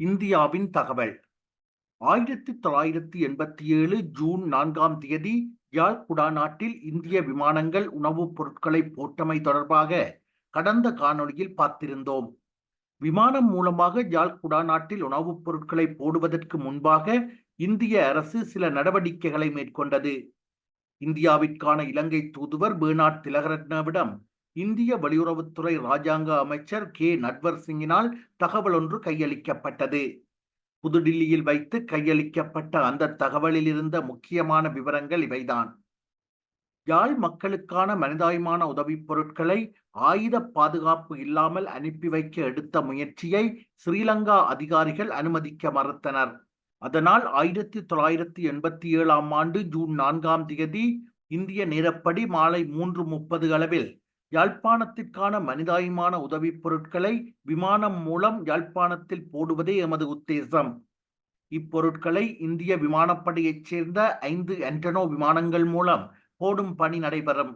இந்தியாவின் தகவல். ஆயிரத்தி தொள்ளாயிரத்தி எண்பத்தி ஏழு ஜூன் நான்காம் தேதி யாழ் குடாநாட்டில் இந்திய விமானங்கள் உணவுப் பொருட்களை போட்டமை தொடர்பாக கடந்த காணொளியில் பார்த்திருந்தோம். விமானம் மூலமாக யாழ் குடாநாட்டில் உணவுப் பொருட்களை போடுவதற்கு முன்பாக இந்திய அரசு சில நடவடிக்கைகளை மேற்கொண்டது. இந்தியாவிற்கான இலங்கை தூதுவர் பேர்னாட் திலகரட்னவிடம் இந்திய வெளியுறவுத்துறை ராஜாங்க அமைச்சர் கே. நட்வர் சிங்கினால் தகவல் ஒன்று கையளிக்கப்பட்டது. புதுடில்லியில் வைத்து கையளிக்கப்பட்ட அந்த தகவலில் இருந்த முக்கியமான விவரங்கள் இவைதான். யாழ் மக்களுக்கான மனிதாயமான உதவிப் பொருட்களை ஆயுத பாதுகாப்பு இல்லாமல் அனுப்பி வைக்க எடுத்த முயற்சியை ஸ்ரீலங்கா அதிகாரிகள் அனுமதிக்க மறுத்தனர். அதனால் ஆயிரத்தி தொள்ளாயிரத்தி எண்பத்தி ஏழாம் ஆண்டு ஜூன் நான்காம் தேதி இந்திய நேரப்படி மாலை மூன்று முப்பது அளவில் யாழ்ப்பாணத்திற்கான மனிதாயமான உதவிப் பொருட்களை விமானம் மூலம் யாழ்ப்பாணத்தில் போடுவதே எமது உத்தேசம். இப்பொருட்களை இந்திய விமானப்படையைச் சேர்ந்த ஐந்து ஆண்டனோ விமானங்கள் மூலம் போடும் பணி நடைபெறும்.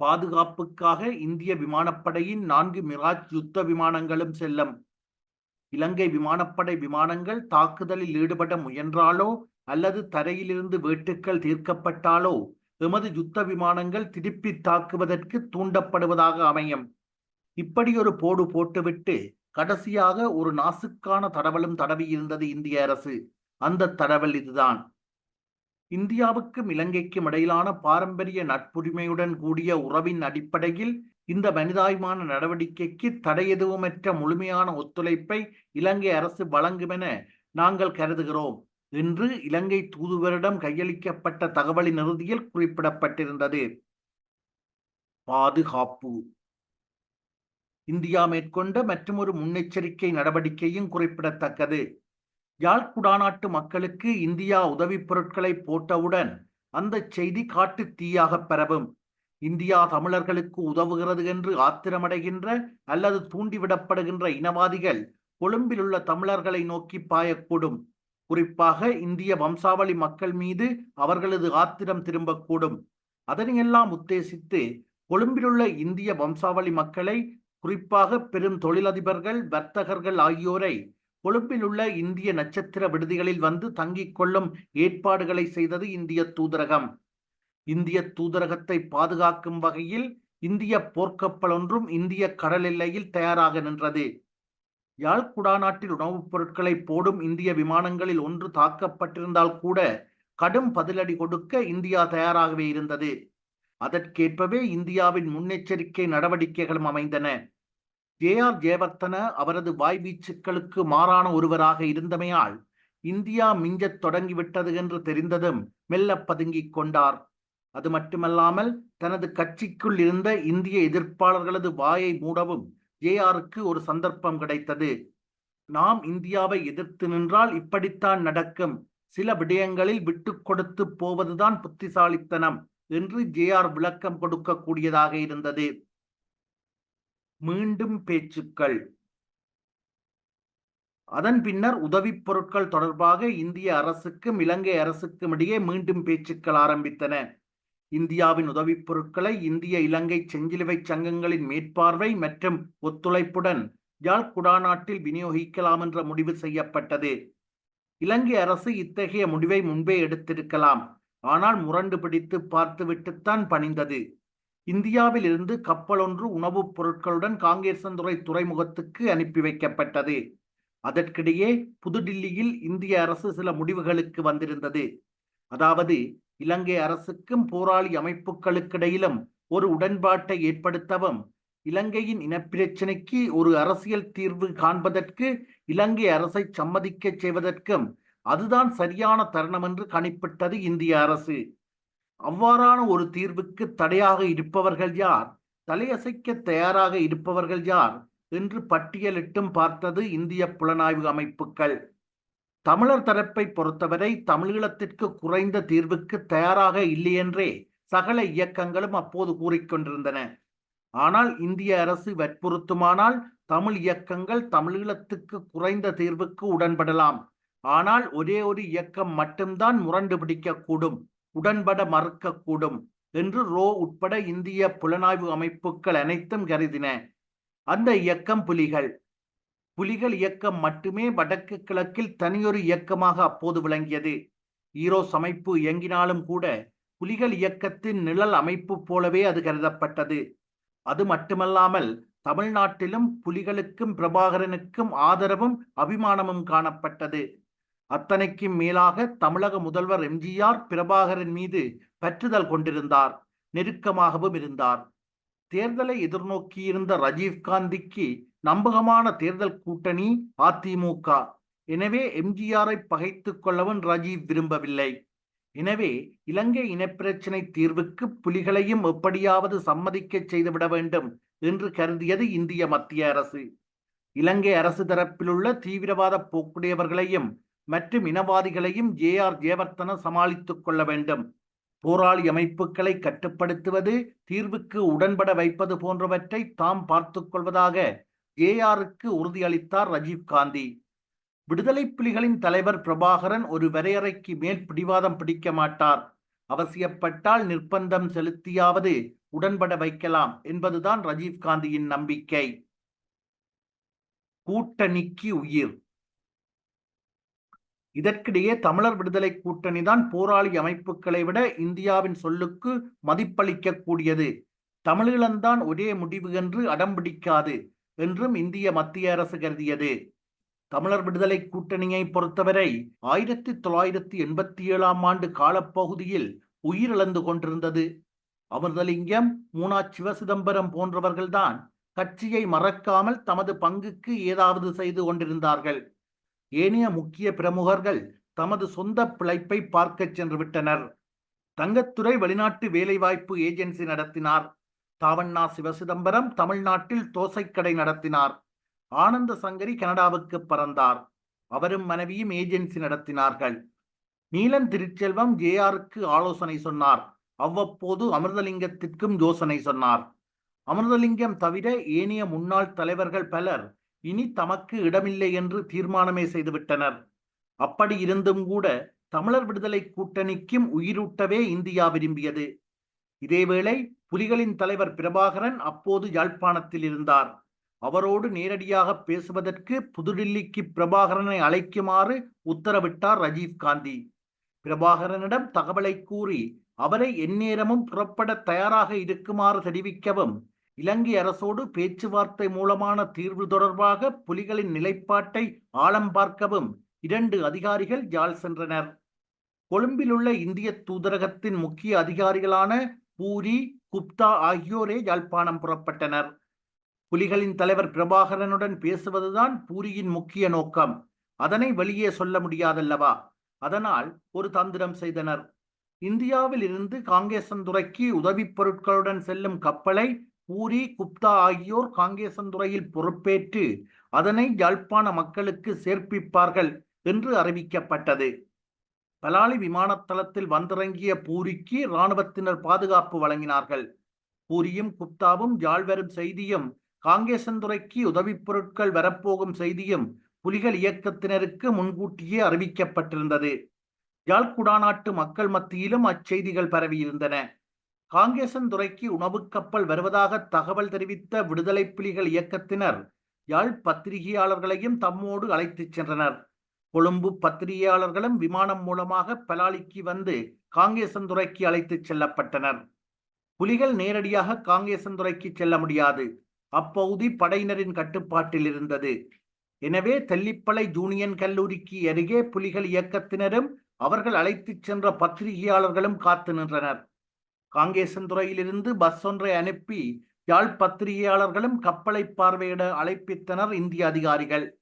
பாதுகாப்புக்காக இந்திய விமானப்படையின் நான்கு மிராஜ் யுத்த விமானங்களும் செல்லும். இலங்கை விமானப்படை விமானங்கள் தாக்குதலில் ஈடுபட முயன்றாலோ அல்லது தரையிலிருந்து வேட்டுக்கள் தீர்க்கப்பட்டாலோ எமது யுத்த விமானங்கள் திருப்பி தாக்குவதற்கு தூண்டப்படுவதாக அமையும். இப்படி ஒரு போடு போட்டுவிட்டு கடைசியாக ஒரு நாசுக்கான தடவலும் தடவி இருந்தது இந்திய அரசு. அந்த தடவல் இதுதான். இந்தியாவுக்கும் இலங்கைக்கும் இடையிலான பாரம்பரிய நட்புரிமையுடன் கூடிய உறவின் அடிப்படையில் இந்த மனிதாயமான நடவடிக்கைக்கு தடை எதுவுமற்ற முழுமையான ஒத்துழைப்பை இலங்கை அரசு வழங்கும் என நாங்கள் கருதுகிறோம். என்று இலங்கை தூதுவரிடம் கையளிக்கப்பட்ட தகவலின் இறுதியில் குறிப்பிடப்பட்டிருந்தது. பாதுகாப்பு. இந்தியா மேற்கொண்ட மற்றொரு முன்னெச்சரிக்கை நடவடிக்கையும் குறிப்பிடத்தக்கது. யாழ் குடாநாட்டு மக்களுக்கு இந்தியா உதவிப் பொருட்களை போட்டவுடன் அந்த செய்தி காட்டு தீயாக பரவும். இந்தியா தமிழர்களுக்கு உதவுகிறது என்று ஆத்திரமடைகின்ற அல்லது தூண்டிவிடப்படுகின்ற இனவாதிகள் கொழும்பில் உள்ள தமிழர்களை நோக்கி பாயக்கூடும். குறிப்பாக இந்திய வம்சாவளி மக்கள் மீது அவர்களது ஆத்திரம் திரும்பக்கூடும். அதனையெல்லாம் உத்தேசித்து கொழும்பிலுள்ள இந்திய வம்சாவளி மக்களை குறிப்பாக பெரும் தொழிலதிபர்கள் வர்த்தகர்கள் ஆகியோரை கொழும்பில் உள்ள இந்திய நட்சத்திர விடுதிகளில் வந்து தங்கிக் கொள்ளும் ஏற்பாடுகளை செய்தது இந்திய தூதரகம். இந்திய தூதரகத்தை பாதுகாக்கும் வகையில் இந்திய போர்க்கப்பல் ஒன்றும் இந்திய கடல் எல்லையில் தயாராக நின்றது. யாழ் குடாநாட்டில் உணவுப் பொருட்களை போடும் இந்திய விமானங்களில் ஒன்று தாக்கப்பட்டிருந்தால் கூட கடும் பதிலடி கொடுக்க இந்தியா தயாராகவே இருந்தது. அதற்கேற்பவே இந்தியாவின் முன்னெச்சரிக்கை நடவடிக்கைகளும் அமைந்தன. ஜே ஆர் ஜெயவர்த்தன அவரது வாய்வீச்சுக்களுக்கு மாறான ஒருவராக இருந்தமையால் இந்தியா மிஞ்சத் தொடங்கிவிட்டது என்று தெரிந்ததும் மெல்ல பதுங்கிக் கொண்டார். அது மட்டுமல்லாமல் தனது கட்சிக்குள் இருந்த இந்திய எதிர்ப்பாளர்களது வாயை மூடவும் ஜேஆருக்கு ஒரு சந்தர்ப்பம் கிடைத்தது. நாம் இந்தியாவை எதிர்த்து நின்றால் இப்படித்தான் நடக்கும். சில விடயங்களில் விட்டு கொடுத்து போவதுதான் புத்திசாலித்தனம் என்று ஜேஆர் விளக்கம் கொடுக்கக்கூடியதாக இருந்தது. மீண்டும் பேச்சுக்கள். அதன் பின்னர் உதவிப் பொருட்கள் தொடர்பாக இந்திய அரசுக்கும் இலங்கை அரசுக்கும் இடையே மீண்டும் பேச்சுக்கள் ஆரம்பித்தன. இந்தியாவின் உதவிப் பொருட்களை இந்திய இலங்கை செஞ்சிலுவை சங்கங்களின் மேற்பார்வை மற்றும் ஒத்துழைப்புடன் யாழ் குடாநாட்டில் விநியோகிக்கலாம் என்ற முடிவு செய்யப்பட்டது. இலங்கை அரசு இத்தகைய முடிவை முன்பே எடுத்திருக்கலாம். ஆனால் முரண்டு பிடித்து பார்த்துவிட்டுத்தான் பணிந்தது. இந்தியாவில் இருந்து கப்பல் ஒன்று உணவுப் பொருட்களுடன் காங்கேசந்துறை துறைமுகத்துக்கு அனுப்பி வைக்கப்பட்டது. அதற்கிடையே புதுடில்லியில் இந்திய அரசு சில முடிவுகளுக்கு வந்திருந்தது. அதாவது இலங்கை அரசுக்கும் போராளி அமைப்புகளுக்கிடையிலும் ஒரு உடன்பாட்டை ஏற்படுத்தவும் இலங்கையின் இனப்பிரச்சினைக்கு ஒரு அரசியல் தீர்வு காண்பதற்கு இலங்கை அரசை சம்மதிக்க செய்வதற்கும் அதுதான் சரியான தருணம் என்று கணிப்பிட்டது இந்திய அரசு. அவ்வாறான ஒரு தீர்வுக்கு தடையாக இருப்பவர்கள் யார்? தலையசைக்க தயாராக இருப்பவர்கள் யார்? என்று பட்டியலிட்டும் பார்த்தது இந்திய புலனாய்வு அமைப்புகள். தமிழர் தரப்பை பொறுத்தவரை தமிழீழத்திற்கு குறைந்த தீர்வுக்கு தயாராக இல்லையென்றே சகல இயக்கங்களும் அப்போது கூறிக்கொண்டிருந்தன ஆனால் இந்திய அரசு வற்புறுத்துமானால் தமிழ் இயக்கங்கள் தமிழீழத்துக்கு குறைந்த தீர்வுக்கு உடன்படலாம். ஆனால் ஒரே ஒரு இயக்கம் மட்டும்தான் முரண்டு பிடிக்கக்கூடும் உடன்பட மறுக்கக்கூடும் என்று ரோ உட்பட இந்திய புலனாய்வு அமைப்புகள் அனைத்தும் கருதின. அந்த இயக்கம் புலிகள் புலிகள் இயக்கம் மட்டுமே வடக்கு கிழக்கில் தனியொரு இயக்கமாக அப்போது விளங்கியது. ஈரோஸ் அமைப்பு இயங்கினாலும் கூட புலிகள் இயக்கத்தின் நிழல் அமைப்பு போலவே அது கருதப்பட்டது. அது மட்டுமல்லாமல் தமிழ்நாட்டிலும் புலிகளுக்கும் பிரபாகரனுக்கும் ஆதரவும் அபிமானமும் காணப்பட்டது. அத்தனைக்கும் மேலாக தமிழக முதல்வர் எம்ஜிஆர் பிரபாகரன் மீது பற்றுதல் கொண்டிருந்தார் நெருக்கமாகவும் இருந்தார். தேர்தலை எதிர்நோக்கியிருந்த ரஜீவ் காந்திக்கு நம்பகமான தேர்தல் கூட்டணி அதிமுக. எனவே எம்ஜிஆரை பகைத்து கொள்ளவும் ரஜீவ் விரும்பவில்லை. எனவே இலங்கை இனப்பிரச்சினை தீர்வுக்கு புலிகளையும் எப்படியாவது சம்மதிக்க செய்துவிட வேண்டும் என்று கருதியது இந்திய மத்திய அரசு. இலங்கை அரசு தரப்பிலுள்ள தீவிரவாத போக்குடையவர்களையும் மற்றும் இனவாதிகளையும் ஜே ஆர் ஜெயவர்த்தன சமாளித்துக் கொள்ள வேண்டும். போராளி அமைப்புகளை கட்டுப்படுத்துவது தீர்வுக்கு உடன்பட வைப்பது போன்றவற்றை தாம் பார்த்துக் கொள்வதாக ஏஆருக்கு உறுதியளித்தார் ரஜீவ் காந்தி. விடுதலை புலிகளின் தலைவர் பிரபாகரன் ஒரு வரையறைக்கு மேல் பிடிவாதம் பிடிக்க மாட்டார். அவசியப்பட்டால் நிர்பந்தம் செலுத்தியாவது உடன்பட வைக்கலாம் என்பதுதான் ரஜீவ் காந்தியின் நம்பிக்கை. கூட்டணிக்கு உயிர். இதற்கிடையே தமிழர் விடுதலை கூட்டணி தான் போராளி அமைப்புகளை விட இந்தியாவின் சொல்லுக்கு மதிப்பளிக்க கூடியது தமிழீழம்தான் ஒரே முடிவு என்று அடம்பிடிக்காது என்றும் இந்திய மத்திய அரசு கருதியது. தமிழர் விடுதலை கூட்டணியை பொறுத்தவரை ஆயிரத்தி தொள்ளாயிரத்தி எண்பத்தி ஏழாம் ஆண்டு காலப்பகுதியில் உயிரிழந்து கொண்டிருந்தது. அமிர்தலிங்கம் மூனா சிவசிதம்பரம் போன்றவர்கள்தான் கட்சியை மறக்காமல் தமது பங்குக்கு ஏதாவது செய்து கொண்டிருந்தார்கள். ஏனைய முக்கிய பிரமுகர்கள் தமது சொந்த பிழைப்பை பார்க்கச் சென்று விட்டனர். தங்கத்துறை வெளிநாட்டு வேலைவாய்ப்பு ஏஜென்சி நடத்தினார். தாவண்ணா சிவசிதம்பரம் தமிழ்நாட்டில் தோசைக்கடை நடத்தினார். ஆனந்த சங்கரி கனடாவுக்கு பறந்தார். அவரும் மனைவியும் ஏஜென்சி நடத்தினார்கள். நீலன் திருச்செல்வம் ஜேஆருக்கு ஆலோசனை சொன்னார். அவ்வப்போது அமிர்தலிங்கத்திற்கும் யோசனை சொன்னார். அமிர்தலிங்கம் தவிர ஏனைய முன்னாள் தலைவர்கள் பலர் இனி தமக்கு இடமில்லை என்று தீர்மானமே செய்துவிட்டனர். அப்படி இருந்தும் கூட தமிழர் விடுதலை கூட்டணிக்கும் உயிரூட்டவே இந்தியா விரும்பியது. இதேவேளை புலிகளின் தலைவர் பிரபாகரன் அப்போது யாழ்ப்பாணத்தில் இருந்தார். அவரோடு நேரடியாக பேசுவதற்கு புதுடில்லிக்கு பிரபாகரனை அழைக்குமாறு உத்தரவிட்டார் ரஜீவ் காந்தி. பிரபாகரனிடம் தகவலை கூறி அவரை எந்நேரமும் புறப்பட தயாராக இருக்குமாறு தெரிவிக்கவும் இலங்கை அரசோடு பேச்சுவார்த்தை மூலமான தீர்வு தொடர்பாக புலிகளின் நிலைப்பாட்டை ஆழம் பார்க்கவும் இரண்டு அதிகாரிகள் யாழ் சென்றனர். கொழும்பிலுள்ள இந்திய தூதரகத்தின் முக்கிய அதிகாரிகளான பூரி குப்தா ஆகியோரே யாழ்ப்பாணம் புறப்பட்டனர். புலிகளின் தலைவர் பிரபாகரனுடன் பேசுவதுதான் பூரியின் முக்கிய நோக்கம். அதனை வெளியே சொல்ல முடியாதல்லவா? அதனால் ஒரு தந்திரம் செய்தனர். இந்தியாவில் இருந்து காங்கேசன்துறைக்கு உதவிப் பொருட்களுடன் செல்லும் கப்பலை பூரி குப்தா ஆகியோர் காங்கேசன்துறையில் பொறுப்பேற்று அதனை யாழ்ப்பாண மக்களுக்கு சேர்ப்பிப்பார்கள் என்று அறிவிக்கப்பட்டது. பலாலி விமானத்தளத்தில் வந்திறங்கிய பூரிக்கு இராணுவத்தினர் பாதுகாப்பு வழங்கினார்கள். பூரியும் குப்தாவும் யாழ் வரும் செய்தியும் காங்கேசன்துறைக்கு உதவிப் பொருட்கள் வரப்போகும் செய்தியும் புலிகள் இயக்கத்தினருக்கு முன்கூட்டியே அறிவிக்கப்பட்டிருந்தது. யாழ் குடாநாட்டு மக்கள் மத்தியிலும் அச்செய்திகள் பரவியிருந்தன. காங்கேசன்துறைக்கு உணவுக் கப்பல் வருவதாக தகவல் தெரிவித்த விடுதலை புலிகள் இயக்கத்தினர் யாழ் பத்திரிகையாளர்களையும் தம்மோடு அழைத்துச் சென்றனர். கொழும்பு பத்திரிகையாளர்களும் விமானம் மூலமாக பலாலிக்கு வந்து காங்கேசந்துறைக்கு அழைத்துச் செல்லப்பட்டனர். புலிகள் நேரடியாக காங்கேசன்துறைக்கு செல்ல முடியாது. அப்பகுதி படையினரின் கட்டுப்பாட்டில் இருந்தது. எனவே தெல்லிப்பளை ஜூனியன் கல்லூரிக்கு அருகே புலிகள் இயக்கத்தினரும் அவர்கள் அழைத்துச் சென்ற பத்திரிகையாளர்களும் காத்து நின்றனர். காங்கேசன்துறையிலிருந்து பஸ் ஒன்றை அனுப்பி யாழ் பத்திரிகையாளர்களும் கப்பலை பார்வையிட அழைப்பித்தனர் இந்திய அதிகாரிகள்.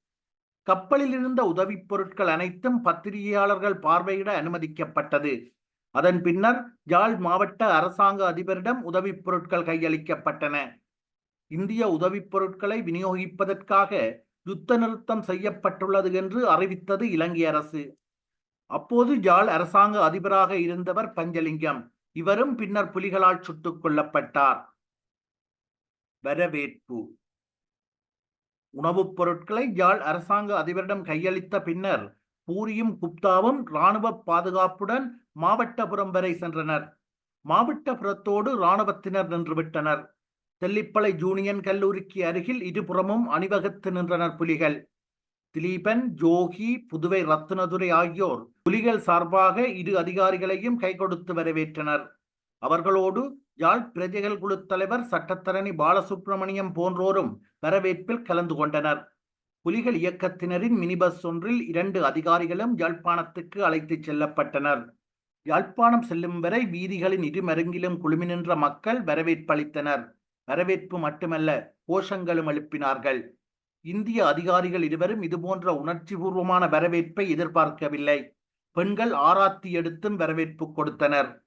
கப்பலில் இருந்த உதவிப் பொருட்கள் அனைத்தும் பத்திரிகையாளர்கள் பார்வையிட அனுமதிக்கப்பட்டது. அதன் பின்னர் யாழ் மாவட்ட அரசாங்க அதிபரிடம் உதவிப் பொருட்கள் கையளிக்கப்பட்டன. இந்திய உதவிப் பொருட்களை விநியோகிப்பதற்காக யுத்த நிறுத்தம் செய்யப்பட்டுள்ளது என்று அறிவித்தது இலங்கை அரசு. அப்போது யாழ் அரசாங்க அதிபராக இருந்தவர் பஞ்சலிங்கம். இவரும் பின்னர் புலிகளால் சுட்டுக் கொல்லப்பட்டார். வரவேற்பு. உணவுப் பொருட்களை யாழ் அரசாங்க அதிபரிடம் கையளித்த பின்னர் பூரியும் குப்தாவும் இராணுவ பாதுகாப்புடன் மாவட்டபுரம் வரை சென்றனர். மாவட்டபுரத்தோடு இராணுவத்தினர் நின்றுவிட்டனர் தெல்லிப்பளை ஜூனியன் கல்லூரிக்கு அருகில் இருபுறமும் அணிவகுத்து நின்றனர் புலிகள். திலீபன் ஜோகி புதுவை ரத்னதுரை ஆகியோர் புலிகள் சார்பாக இரு அதிகாரிகளையும் கைகொடுத்து வரவேற்றனர். அவர்களோடு யாழ் பிரஜைகள் குழு தலைவர் சட்டத்தரணி பாலசுப்பிரமணியம் போன்றோரும் வரவேற்பில் கலந்து கொண்டனர். புலிகள் இயக்கத்தினரின் மினிபஸ் ஒன்றில் இரண்டு அதிகாரிகளும் யாழ்ப்பாணத்துக்கு அழைத்துச் செல்லப்பட்டனர். யாழ்ப்பாணம் செல்லும் வரை வீதிகளின் இருமருங்கிலும் குழுமி நின்ற மக்கள் வரவேற்பளித்தனர் வரவேற்பு மட்டுமல்ல கோஷங்களும் எழுப்பினார்கள். இந்திய அதிகாரிகள் இருவரும் இதுபோன்ற உணர்ச்சிபூர்வமான வரவேற்பை எதிர்பார்க்கவில்லை. பெண்கள் ஆராத்தி எடுத்தும் வரவேற்பு கொடுத்தனர்.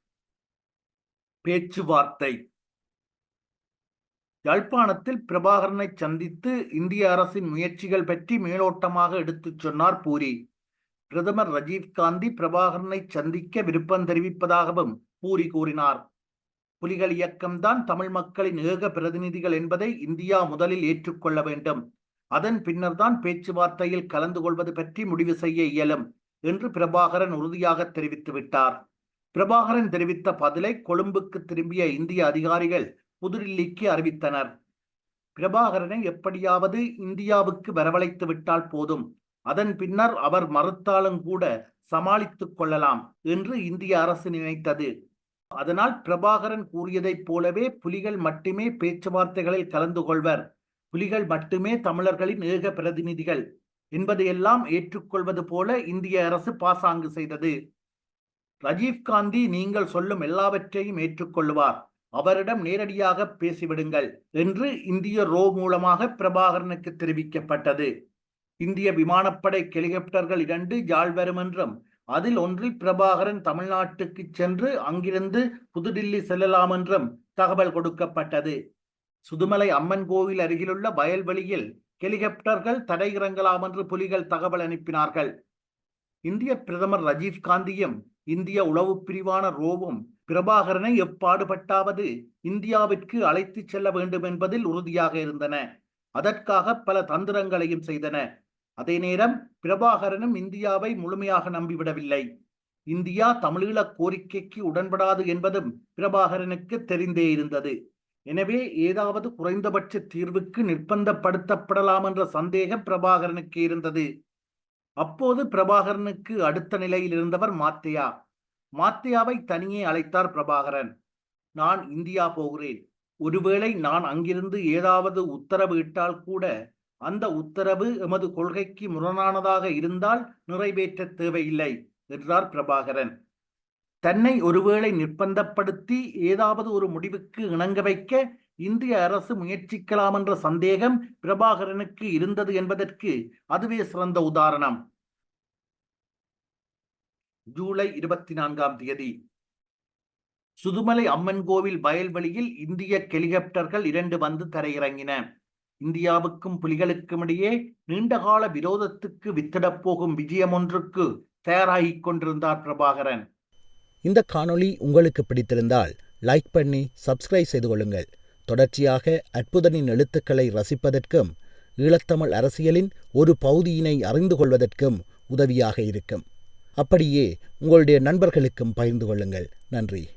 பேச்சுவார்த்தை. யாழ்ப்பாணத்தில் பிரபாகரனை சந்தித்து இந்திய அரசின் முயற்சிகள் பற்றி மேலோட்டமாக எடுத்துச் சொன்னார் பூரி. பிரதமர் ரஜீவ் காந்தி பிரபாகரனை சந்திக்க விருப்பம் தெரிவிப்பதாகவும் பூரி கூறினார். புலிகள் இயக்கம்தான் தமிழ் மக்களின் ஏக பிரதிநிதிகள் என்பதை இந்தியா முதலில் ஏற்றுக்கொள்ள வேண்டும். அதன் பின்னர்தான் பேச்சுவார்த்தையில் கலந்து கொள்வது பற்றி முடிவு செய்ய இயலும் என்று பிரபாகரன் உறுதியாக தெரிவித்து விட்டார். பிரபாகரன் தெரிவித்த பதிலை கொழும்புக்கு திரும்பிய இந்திய அதிகாரிகள் புதுடில்லிக்கு அறிவித்தனர். பிரபாகரனை எப்படியாவது இந்தியாவுக்கு வரவழைத்து விட்டால் போதும். அதன் பின்னர் அவர் மறுத்தாலும் கூட சமாளித்துக் கொள்ளலாம் என்று இந்திய அரசு நினைத்தது. அதனால் பிரபாகரன் கூறியதைப் போலவே புலிகள் மட்டுமே பேச்சுவார்த்தைகளில் கலந்து கொள்வர். புலிகள் மட்டுமே தமிழர்களின் ஏக பிரதிநிதிகள் என்பதையெல்லாம் ஏற்றுக்கொள்வது போல இந்திய அரசு பாசாங்கு செய்தது. ராஜீவ்காந்தி நீங்கள் சொல்லும் எல்லாவற்றையும் ஏற்றுக்கொள்வார் அவரிடம் நேரடியாக பேசிவிடுங்கள் என்று இந்திய ரோ மூலமாக பிரபாகரனுக்கு தெரிவிக்கப்பட்டது. இந்திய விமானப்படை ஹெலிகாப்டர்கள் இரண்டு யாழ் வரும் என்றும் அதில் ஒன்றில் பிரபாகரன் தமிழ்நாட்டுக்கு சென்று அங்கிருந்து புதுடில்லி செல்லலாம் என்றும் தகவல் கொடுக்கப்பட்டது. சுதுமலை அம்மன் கோவில் அருகிலுள்ள வயல்வெளியில் ஹெலிகாப்டர்கள் தடையிறங்கலாம் என்று புலிகள் தகவல் அனுப்பினார்கள். இந்திய பிரதமர் ரஜீவ் காந்தியும் இந்திய உளவு பிரிவான ரோவும் பிரபாகரனை எப்பாடுபட்டாவது இந்தியாவிற்கு அழைத்து செல்ல வேண்டும் என்பதில் உறுதியாக இருந்தன. அதற்காக பல தந்திரங்களையும் செய்தன. அதே நேரம் பிரபாகரனும் இந்தியாவை முழுமையாக நம்பிவிடவில்லை. இந்தியா தமிழீழ கோரிக்கைக்கு உடன்படாது என்பதும் பிரபாகரனுக்கு தெரிந்தே இருந்தது. எனவே ஏதாவது குறைந்தபட்ச தீர்வுக்கு நிர்பந்தப்படுத்தப்படலாம் என்ற சந்தேகம் பிரபாகரனுக்கு இருந்தது. அப்போது பிரபாகரனுக்கு அடுத்த நிலையில் இருந்தவர் மாத்தையா மாத்தையாவை தனியே அழைத்தார் பிரபாகரன். நான் இந்தியா போகிறேன். ஒருவேளை நான் அங்கிருந்து ஏதாவது உத்தரவு இட்டால் கூட அந்த உத்தரவு எமது கொள்கைக்கு முரணானதாக இருந்தால் நிறைவேற்ற தேவையில்லை என்றார் பிரபாகரன். தன்னை ஒருவேளை நிர்பந்தப்படுத்தி ஏதாவது ஒரு முடிவுக்கு இணங்க வைக்க இந்திய அரசு முயற்சிக்கலாம் என்ற சந்தேகம் பிரபாகரனுக்கு இருந்தது என்பதற்கு அதுவே சிறந்த உதாரணம். ஜூலை இருபத்தி நான்காம் தேதி. சுதுமலை அம்மன் கோவில் வயல்வெளியில் இந்திய ஹெலிகாப்டர்கள் இரண்டு வந்து தரையிறங்கின. இந்தியாவுக்கும் புலிகளுக்கும் இடையே நீண்டகால விரோதத்துக்கு வித்திடப் போகும் விஜயம் ஒன்றுக்கு தயாராகிக் கொண்டிருந்தார் பிரபாகரன். இந்த காணொளி உங்களுக்கு பிடித்திருந்தால் லைக் பண்ணி சப்ஸ்கிரைப் செய்து கொள்ளுங்கள். தொடர்ச்சியாக அற்புதனின் எழுத்துக்களை ரசிப்பதற்கும் ஈழத்தமிழ் அரசியலின் ஒரு பகுதியினை அறிந்து கொள்வதற்கும் உதவியாக இருக்கும். அப்படியே உங்களுடைய நண்பர்களுக்கும் பகிர்ந்து கொள்ளுங்கள். நன்றி.